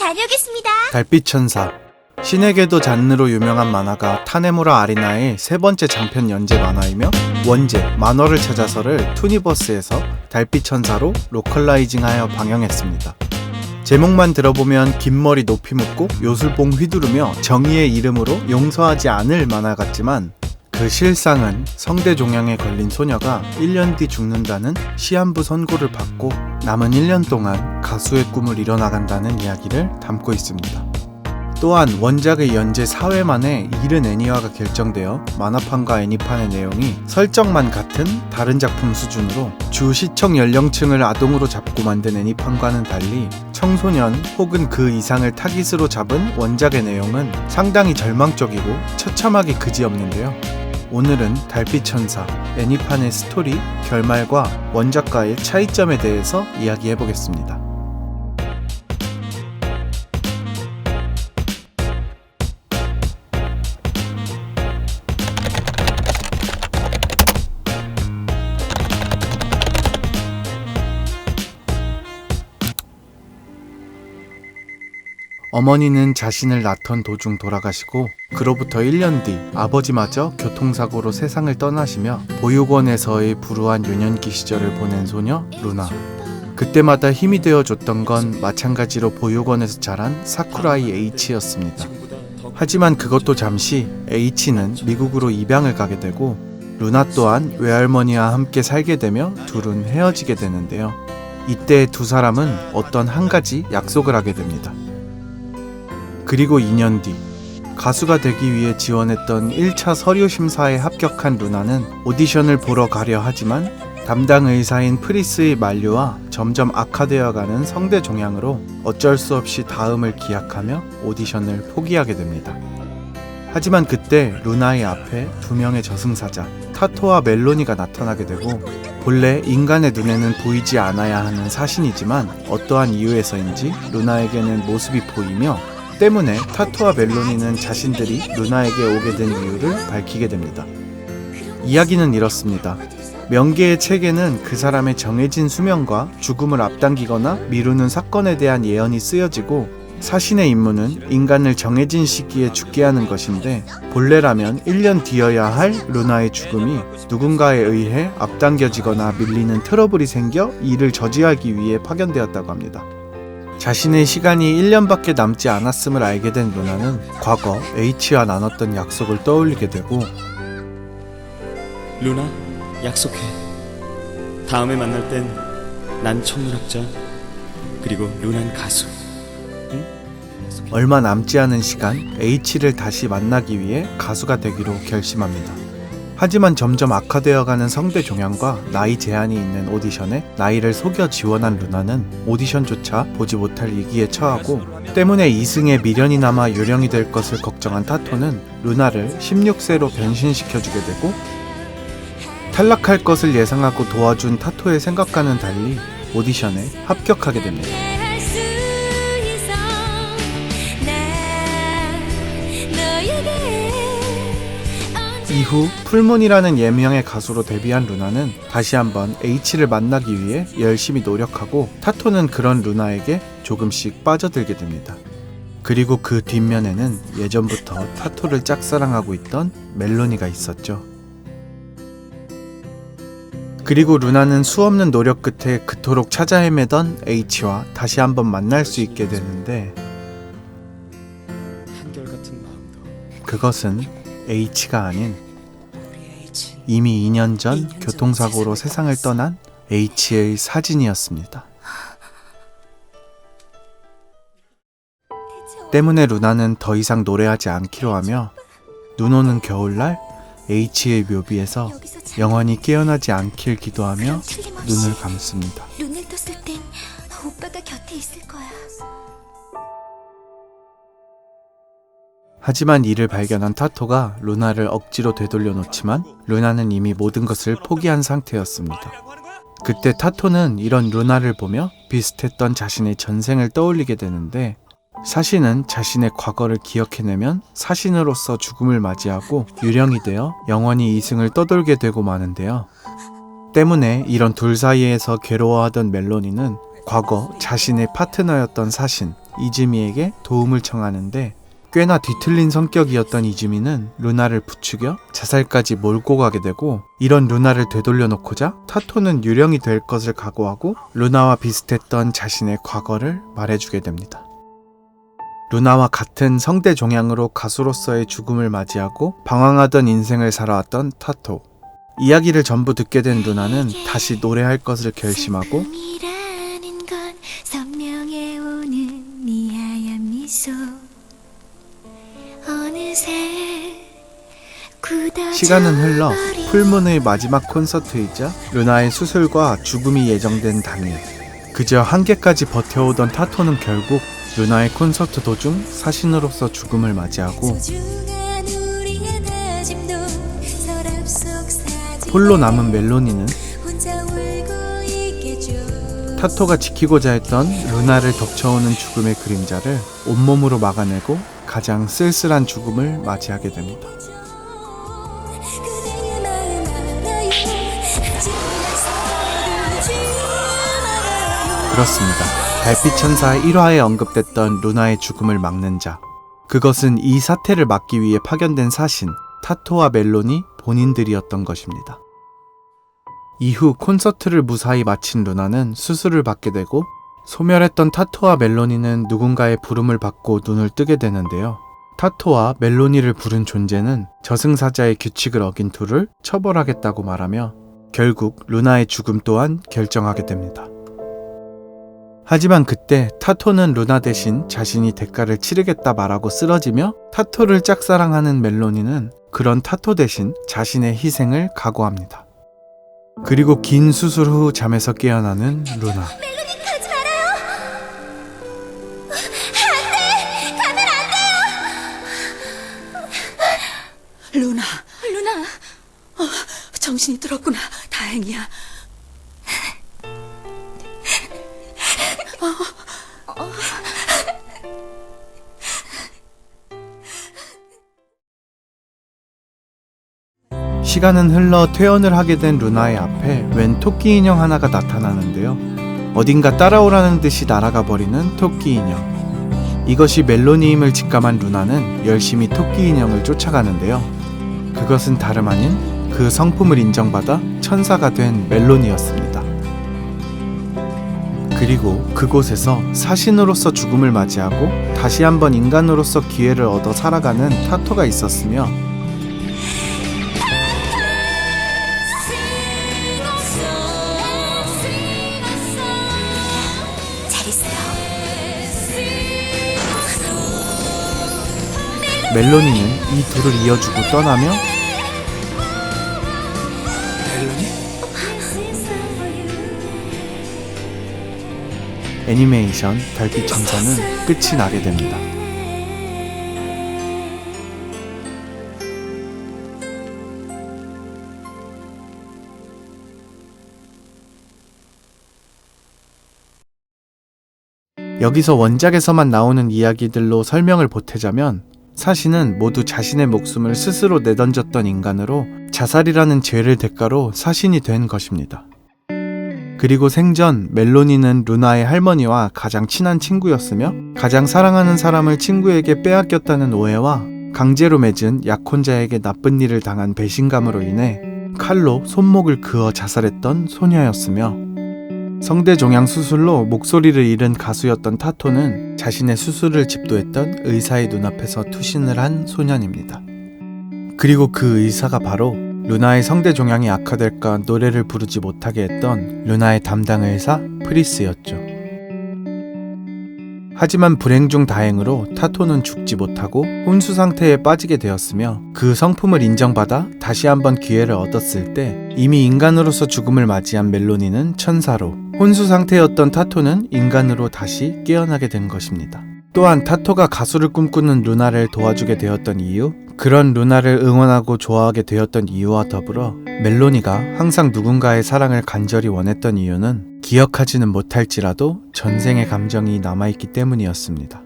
다녀오겠습니다. 달빛 천사 신에게도 잔느로 유명한 만화가 타네무라 아리나의 세 번째 장편 연재 만화이며 원제 만화를 찾아서를 투니버스에서 달빛 천사로 로컬라이징하여 방영했습니다. 제목만 들어보면 긴 머리 높이 묶고 요술봉 휘두르며 정의의 이름으로 용서하지 않을 만화 같지만 그 실상은 성대 종양에 걸린 소녀가 1년 뒤 죽는다는 시한부 선고를 받고 남은 1년 동안 가수의 꿈을 이뤄나간다는 이야기를 담고 있습니다. 또한 원작의 연재 4회 만에 이른 애니화가 결정되어 만화판과 애니판의 내용이 설정만 같은 다른 작품 수준으로 주 시청 연령층을 아동으로 잡고 만든 애니판과는 달리 청소년 혹은 그 이상을 타깃으로 잡은 원작의 내용은 상당히 절망적이고 처참하게 그지없는데요. 오늘은 달빛 천사 애니판의 스토리, 결말과 원작과의 차이점에 대해서 이야기해 보겠습니다. 어머니는 자신을 낳던 도중 돌아가시고 그로부터 1년 뒤 아버지마저 교통사고로 세상을 떠나시며 보육원에서의 불우한 유년기 시절을 보낸 소녀 루나. 그때마다 힘이 되어줬던 건 마찬가지로 보육원에서 자란 사쿠라이 H였습니다. 하지만 그것도 잠시 H는 미국으로 입양을 가게 되고 루나 또한 외할머니와 함께 살게 되며 둘은 헤어지게 되는데요. 이때 두 사람은 어떤 한 가지 약속을 하게 됩니다. 그리고 2년 뒤 가수가 되기 위해 지원했던 1차 서류 심사에 합격한 루나는 오디션을 보러 가려 하지만 담당 의사인 프리스의 만류와 점점 악화되어가는 성대 종양으로 어쩔 수 없이 다음을 기약하며 오디션을 포기하게 됩니다. 하지만 그때 루나의 앞에 두 명의 저승사자 타토와 멜로니가 나타나게 되고 본래 인간의 눈에는 보이지 않아야 하는 사신이지만 어떠한 이유에서인지 루나에게는 모습이 보이며 때문에 타투와 멜로니는 자신들이 루나에게 오게 된 이유를 밝히게 됩니다. 이야기는 이렇습니다. 명계의 책에는 그 사람의 정해진 수명과 죽음을 앞당기거나 미루는 사건에 대한 예언이 쓰여지고 사신의 임무는 인간을 정해진 시기에 죽게 하는 것인데 본래라면 1년 뒤여야 할 루나의 죽음이 누군가에 의해 앞당겨지거나 밀리는 트러블이 생겨 이를 저지하기 위해 파견되었다고 합니다. 자신의 시간이 1년밖에 남지 않았음을 알게 된 루나는 과거 H와 나눴던 약속을 떠올리게 되고 루나, 약속해. 다음에 만날 땐 난 천문학자, 그리고 루난 가수. 얼마 남지 않은 시간 H를 다시 만나기 위해 가수가 되기로 결심합니다. 하지만 점점 악화되어가는 성대 종양과 나이 제한이 있는 오디션에 나이를 속여 지원한 루나는 오디션조차 보지 못할 위기에 처하고 때문에 2승에 미련이 남아 유령이 될 것을 걱정한 타토는 루나를 16세로 변신시켜주게 되고 탈락할 것을 예상하고 도와준 타토의 생각과는 달리 오디션에 합격하게 됩니다. 이후 풀문이라는 예명의 가수로 데뷔한 루나는 다시 한번 H를 만나기 위해 열심히 노력하고 타토는 그런 루나에게 조금씩 빠져들게 됩니다. 그리고 그 뒷면에는 예전부터 타토를 짝사랑하고 있던 멜로니가 있었죠. 그리고 루나는 수없는 노력 끝에 그토록 찾아 헤매던 H와 다시 한번 만날 수 있게 되는데. 그것은 H가 아닌 이미 2년 전 교통사고로 세상을 떠난 H의 사진이었습니다. 때문에 루나는 더 이상 노래하지 않기로 하며 눈 오는 겨울날 H의 묘비에서 영원히 깨어나지 않길 기도하며 눈을 감습니다. 눈을 떴을 땐 오빠가 곁에 있을 하지만 이를 발견한 타토가 루나를 억지로 되돌려 놓지만 루나는 이미 모든 것을 포기한 상태였습니다. 그때 타토는 이런 루나를 보며 비슷했던 자신의 전생을 떠올리게 되는데 사신은 자신의 과거를 기억해내면 사신으로서 죽음을 맞이하고 유령이 되어 영원히 이승을 떠돌게 되고 마는데요. 때문에 이런 둘 사이에서 괴로워하던 멜로니는 과거 자신의 파트너였던 사신 이즈미에게 도움을 청하는데 꽤나 뒤틀린 성격이었던 이즈미는 루나를 부추겨 자살까지 몰고 가게 되고 이런 루나를 되돌려 놓고자 타토는 유령이 될 것을 각오하고 루나와 비슷했던 자신의 과거를 말해주게 됩니다. 루나와 같은 성대 종양으로 가수로서의 죽음을 맞이하고 방황하던 인생을 살아왔던 타토. 이야기를 전부 듣게 된 루나는 다시 노래할 것을 결심하고 시간은 흘러 풀문의 마지막 콘서트이자 루나의 수술과 죽음이 예정된 당일 그저 한계까지 버텨오던 타토는 결국 루나의 콘서트 도중 사신으로서 죽음을 맞이하고 홀로 남은 멜로니는 타토가 지키고자 했던 루나를 덮쳐오는 죽음의 그림자를 온몸으로 막아내고 가장 쓸쓸한 죽음을 맞이하게 됩니다. 그렇습니다. 달빛 천사 1화에 언급됐던 루나의 죽음을 막는 자. 그것은 이 사태를 막기 위해 파견된 사신, 타토와 멜론이 본인들이었던 것입니다. 이후 콘서트를 무사히 마친 루나는 수술을 받게 되고 소멸했던 타토와 멜로니는 누군가의 부름을 받고 눈을 뜨게 되는데요. 타토와 멜로니를 부른 존재는 저승사자의 규칙을 어긴 둘을 처벌하겠다고 말하며 결국 루나의 죽음 또한 결정하게 됩니다. 하지만 그때 타토는 루나 대신 자신이 대가를 치르겠다 말하고 쓰러지며 타토를 짝사랑하는 멜로니는 그런 타토 대신 자신의 희생을 각오합니다. 그리고 긴 수술 후 잠에서 깨어나는 루나. 루나 정신이 들었구나. 다행이야. 시간은 흘러 퇴원을 하게 된 루나의 앞에 웬 토끼 인형 하나가 나타나는데요. 어딘가 따라오라는 듯이 날아가 버리는 토끼 인형. 이것이 멜로니임을 직감한 루나는 열심히 토끼 인형을 쫓아가는데요. 그것은 다름 아닌 그 성품을 인정받아 천사가 된 멜로니였습니다. 그리고 그곳에서 사신으로서 죽음을 맞이하고 다시 한번 인간으로서 기회를 얻어 살아가는 타토가 있었으며 멜로니는 이 둘을 이어주고 떠나며 애니메이션 달빛 천사는 끝이 나게 됩니다. 여기서 원작에서만 나오는 이야기들로 설명을 보태자면 사신은 모두 자신의 목숨을 스스로 내던졌던 인간으로 자살이라는 죄를 대가로 사신이 된 것입니다. 그리고 생전 멜로니는 루나의 할머니와 가장 친한 친구였으며 가장 사랑하는 사람을 친구에게 빼앗겼다는 오해와 강제로 맺은 약혼자에게 나쁜 일을 당한 배신감으로 인해 칼로 손목을 그어 자살했던 소녀였으며 성대 종양 수술로 목소리를 잃은 가수였던 타토는 자신의 수술을 집도했던 의사의 눈앞에서 투신을 한 소년입니다. 그리고 그 의사가 바로 루나의 성대 종양이 악화될까 노래를 부르지 못하게 했던 루나의 담당 의사 프리스였죠. 하지만 불행 중 다행으로 타토는 죽지 못하고 혼수 상태에 빠지게 되었으며 그 성품을 인정받아 다시 한번 기회를 얻었을 때 이미 인간으로서 죽음을 맞이한 멜로니는 천사로 혼수 상태였던 타토는 인간으로 다시 깨어나게 된 것입니다. 또한 타토가 가수를 꿈꾸는 루나를 도와주게 되었던 이유, 그런 루나를 응원하고 좋아하게 되었던 이유와 더불어 멜로니가 항상 누군가의 사랑을 간절히 원했던 이유는 기억하지는 못할지라도 전생의 감정이 남아있기 때문이었습니다.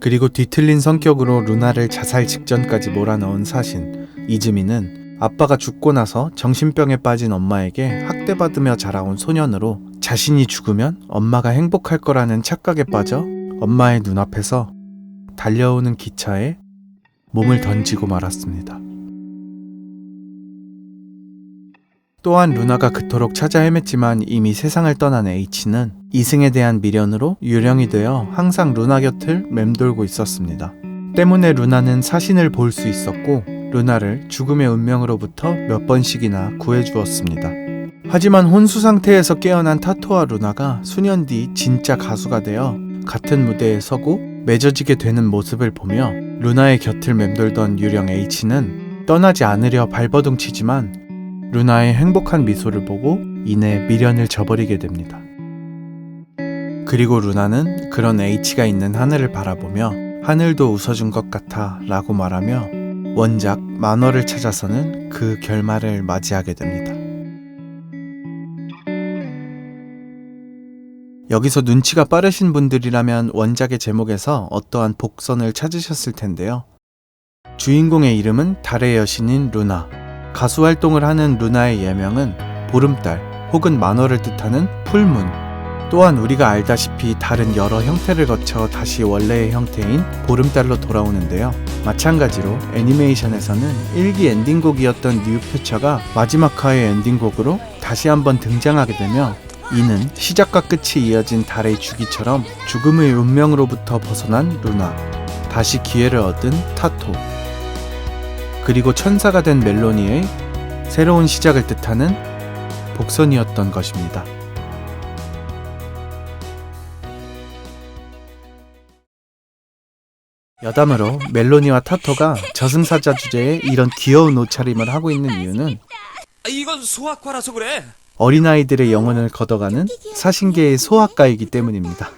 그리고 뒤틀린 성격으로 루나를 자살 직전까지 몰아넣은 사신 이즈미는 아빠가 죽고 나서 정신병에 빠진 엄마에게 학대받으며 자라온 소년으로 자신이 죽으면 엄마가 행복할 거라는 착각에 빠져 엄마의 눈앞에서 달려오는 기차에 몸을 던지고 말았습니다. 또한 루나가 그토록 찾아 헤맸지만 이미 세상을 떠난 H는 이승에 대한 미련으로 유령이 되어 항상 루나 곁을 맴돌고 있었습니다. 때문에 루나는 사신을 볼 수 있었고 루나를 죽음의 운명으로부터 몇 번씩이나 구해주었습니다. 하지만 혼수 상태에서 깨어난 타토와 루나가 수년 뒤 진짜 가수가 되어 같은 무대에 서고 맺어지게 되는 모습을 보며 루나의 곁을 맴돌던 유령 H는 떠나지 않으려 발버둥 치지만 루나의 행복한 미소를 보고 이내 미련을 저버리게 됩니다. 그리고 루나는 그런 H가 있는 하늘을 바라보며 하늘도 웃어준 것 같아 라고 말하며 원작 만화를 찾아서는 그 결말을 맞이하게 됩니다. 여기서 눈치가 빠르신 분들이라면 원작의 제목에서 어떠한 복선을 찾으셨을 텐데요. 주인공의 이름은 달의 여신인 루나. 가수 활동을 하는 루나의 예명은 보름달 혹은 만월을 뜻하는 풀문. 또한 우리가 알다시피 다른 여러 형태를 거쳐 다시 원래의 형태인 보름달로 돌아오는데요. 마찬가지로 애니메이션에서는 1기 엔딩곡이었던 뉴 퓨처가 마지막 화의 엔딩곡으로 다시 한번 등장하게 되며 이는 시작과 끝이 이어진 달의 주기처럼 죽음의 운명으로부터 벗어난 루나, 다시 기회를 얻은 타토, 그리고 천사가 된 멜로니의 새로운 시작을 뜻하는 복선이었던 것입니다. 여담으로 멜로니와 타토가 저승사자 주제에 이런 귀여운 옷차림을 하고 있는 이유는 아, 이건 소아과라서 그래. 어린아이들의 영혼을 걷어가는 사신계의 소아과이기 때문입니다.